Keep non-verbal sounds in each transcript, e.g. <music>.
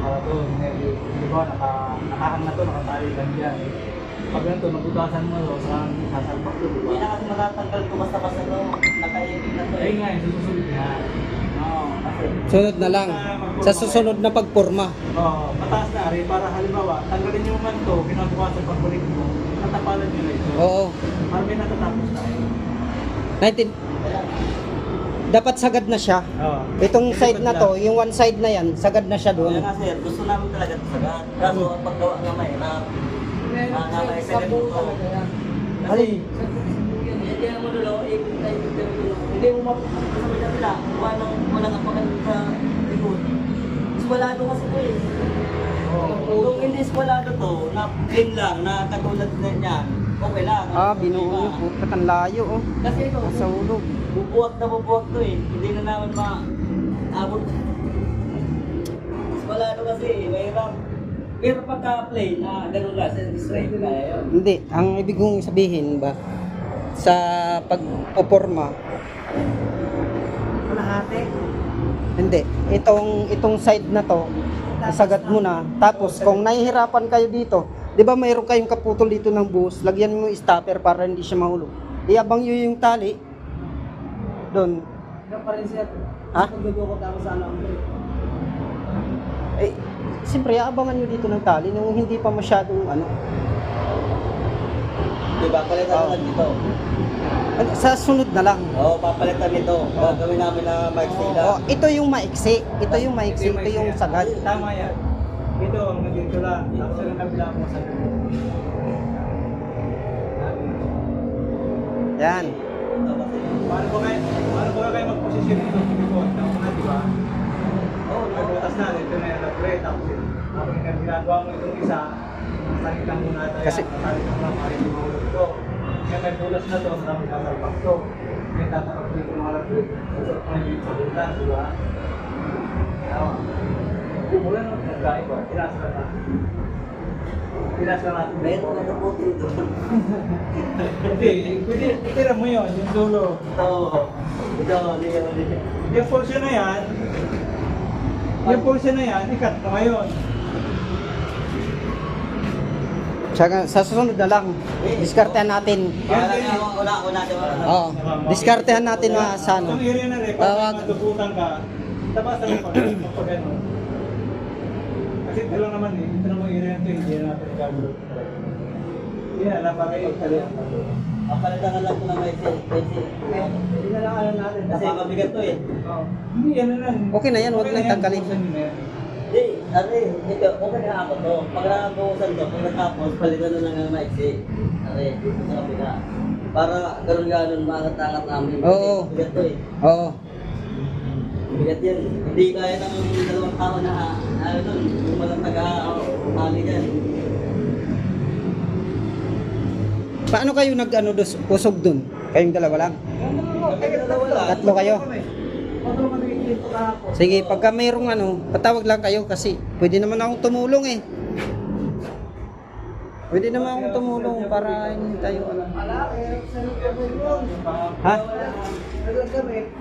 to, eh, di ba, naka, nakahang na to, nakatayo lang dyan. Pag ganito, nabutasan mo to, saan sasalpak to, di Hindi ba? na kasi matatanggal ko basta-basta to. Nakaibig na to Ayun nga, yung susunod na. Oo, kasi Sunod na lang. Sa susunod na pagporma. Oo, mataas na rin, para halimbawa, tanggalin nyo man to, kinabukasan pagbalik mo, natapalan nyo na ito. Oo. Para may natatapos tayo. 19. Dapat sagad na siya. Oo. Itong side na to, yung one side na yan, sagad na siya Kaya doon. nga sir, gusto namin talaga ito sagad. Kaso ang paggawa nga may na na na may second to. Kasi hindi mo dulo, ikot tayo dito dulo. Hindi mo mapupunta sa may kabila. Walang walang apakan sa likod. Eskwalado kasi to eh. Kung hindi eskwalado to, na plain lang, na katulad na niyan, okay lang. Ah, binuo niyo po. Katang layo oh. Kasi ito, Sa ulog. bubuwag na bubuwag to eh. Hindi na naman ma-abot. Eskwalado kasi, mahirap. Pero pagka plain na ganun ka, sa straight kaya yun. Hindi, ang ibig kong sabihin ba, sa pagpoporma, Kalahati. hindi, itong, itong side na to, isagad mo na. Tapos, kung nahihirapan kayo dito, di ba mayroon kayong kaputol dito ng bus, lagyan mo yung stopper para hindi siya mahulog. Iabang nyo yung tali, doon. Pa rin. Ha? Magdudukot ako sa alam ko. Eh, siyempre, aabangan nyo dito ng tali nung hindi pa masyadong ano. Diba, palitan Oo. lang dito. Ano, Sa sunod na lang. Oo, papalitan nito. Gagawin namin na mic Oh, ito yung maiksi. Ito yung maiksi. Ito yung sagad. Tama yan. Lang. Tapos ang kabila mo sa Yan. Paano ba kayo, paano ba kayo mag-posisyon dito? Before, tama na, di ba? Oo, Pagbutas na, ito na yung nag-play. Tapos, tapos yung ginagawa mo itong isa, tarik lang muna tayo. Kasi- tarik lang muna, para hindi mahulog to. Kaya may bulas na to, tapos sasalpak to. Kaya tatakap dito mga nag-play. Sasarap na yung sa butas, di ba? Tama. Mula nung nagkain ko, tinas ka na. Tinas ka natin. Meron na naputol doon. Hindi, pwede, itira mo yun, yung dulo. Oo. Ito, hindi ka hindi. Yung portion na yan, yung portion na yan, ikat mo ngayon. Tsaka, sa susunod na lang, diskartehan natin. Wala na ako, wala, wala, wala. Oo. Diskartehan natin na sa ano. Itong area na rin, pag wag. madubutan ka, tabasan mo pag pag ano. Kasi ito lang naman eh, ito naman area na ito, hindi na natin gagawin. Yan, napakay ito. Papalitan na lang ko ng mic. Hindi na lang alam natin. Kasi, Napakabigat to eh. Oo. hindi, ano lang. Okay na yan, huwag yan, tanggalin. na. Hindi, ano eh, ito, okay na ako to. Pag nakabukasan to, pag natapos, palitan na lang ng mic eh. Ano eh, dito sa kabila. Para ganun-ganun, maangat-angat namin. Oo. Bigat to eh. Oo. Bigat yan. Hindi kaya ng dalawang tao na, ano doon, yung walang taga-hali dyan. Paano kayo nag ano dos, usog dun? Kayong dalawa lang? Kami dalawa lang. Tatlo kayo? Sige, pagka mayroong ano, patawag lang kayo kasi pwede naman akong tumulong eh. Pwede naman akong tumulong para hindi tayo ano. Ha?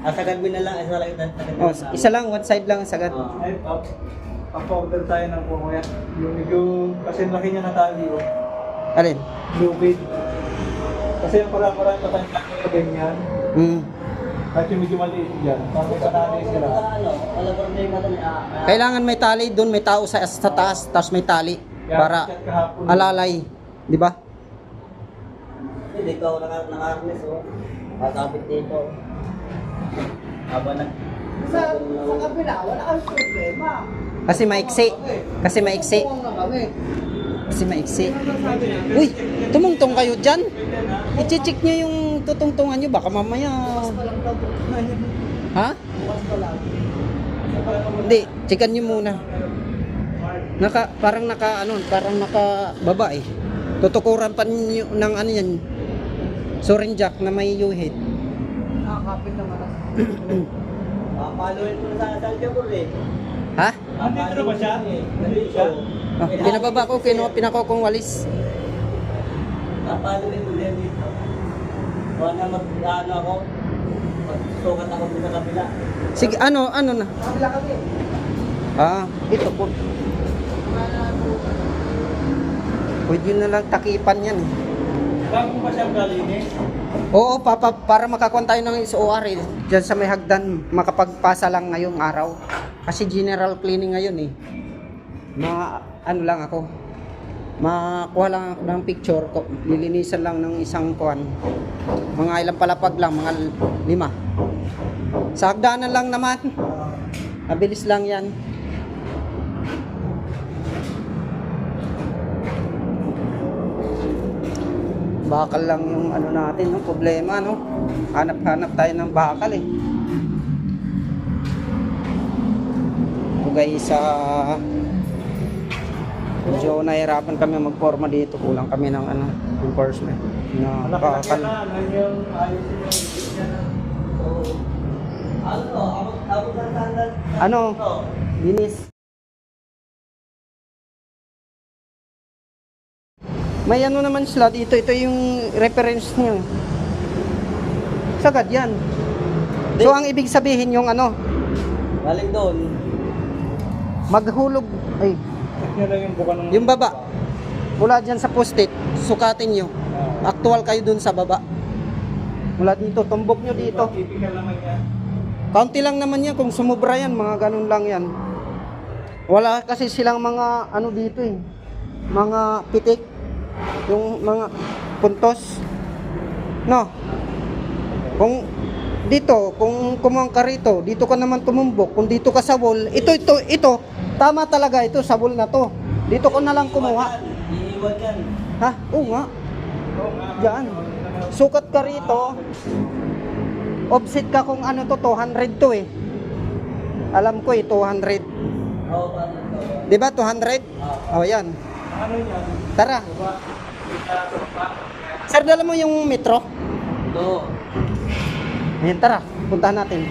Ah, sagad mo na lang, isa lang Oh, na isa lang, one side lang sagad. Oo. Ay, pap. Papa-order tayo ng kuya. Yung medyo, kasi laki niya natali oh. Alin? Lubid. Kasi yung parang-parang pa tayong laki na ganyan. Hmm. Kahit yung medyo maliit dyan. Parang may kanali sila. Ano. Ah, ah, Kailangan may tali doon, may tao sa, sa taas, tapos may tali para alalay, di ba? Hindi ko naka naka-harness oh. Kasabit dito. Aba na. Sa, sa kabila, wala kang problema. Kasi maiksi. Kasi maiksi. Tuwang na kami. Kasi maiksi. Uy, tumungtong kayo dyan. I-check nyo yung tutungtungan nyo. Baka mamaya... Ha? Hindi, checkan nyo muna. Naka, parang naka, ano, parang naka baba eh. Tutukuran pa ninyo ng ano yan. Sorin jack na may U-head. Nakakapit naman ako. Papaluin mo sa Salvador eh. Ha? Nandito na ba siya? Nandito siya? Oh, binababa ko, kinuha pinako kong walis. Papaluin mo din dito. Wala na mag ano ako. Magsukat ako dito sa kabila. Sige, ano, ano na? Kabila kami. Ah, ito po. Pwede na lang takipan yan eh. Bago pa siyang galinis. Oo, papa, para makakuha tayo ng SOR eh. Diyan sa may hagdan, makapagpasa lang ngayong araw. Kasi general cleaning ngayon eh. Ma, ano lang ako. Makuha lang ako ng picture. Lilinisan lang ng isang kuan. Mga ilang palapag lang, mga lima. Sa hagdanan lang naman. Mabilis lang yan. Bakal lang yung ano natin, no? problema, no? Hanap-hanap tayo ng bakal eh. Ito guys, sa medyo nahirapan kami magporma dito. Kulang kami ng ano, enforcement na Malaki-laki bakal. Ano yung May ano naman sila dito. Ito yung reference niyo. Sagad yan. So ang ibig sabihin yung ano, Galing doon. maghulog, ay, yung buka ng... yung baba. Mula dyan sa post-it, sukatin nyo. Ah. Actual kayo dun sa baba. Mula dito, tumbok nyo dito. Kaunti lang naman yan, kung sumubra yan, mga ganun lang yan. Wala kasi silang mga ano dito eh. Mga pitik. Yung mga puntos. No. Kung dito, kung kumuha ka rito, dito ka naman tumumbok. Kung dito ka sa wall, ito, ito, ito. Tama talaga ito sa wall na to. Dito ko na lang kumuha. Ha? Oo nga. Diyan. Sukat ka rito. Offset ka kung ano to, 200 to eh. Alam ko eh, 200. Oo, paano to? Di ba, 200? Oh, yan. Yan? Tara. Sir, dala mo yung metro? Ito. Ayan, tara. Puntahan natin.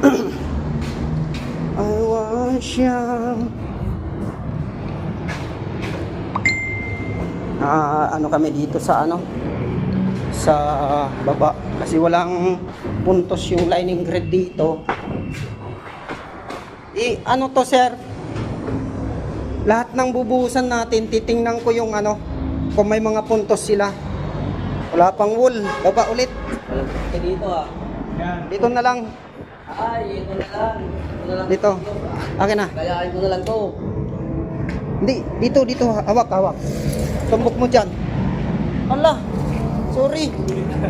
<clears throat> I want you. Ah, ano kami dito sa ano? Sa baba kasi walang puntos yung lining grid dito. I ano to, sir? Lahat ng bubuhusan natin, titingnan ko yung ano, kung may mga puntos sila. Wala pang wool. Baba ulit. Ito dito ah. Yan. Dito na lang. Ay, ito na lang. Ito na lang. Dito. Akin na. Kayaan ko na lang to. Hindi, dito, dito. Hawak, hawak. Tumbok mo dyan. Allah. Sorry.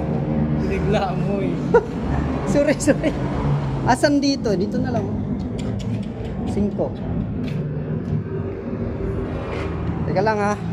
<laughs> Binigla mo eh. <laughs> Sorry, sorry. Asan dito? Dito na lang. Cinco. Teka lang ha.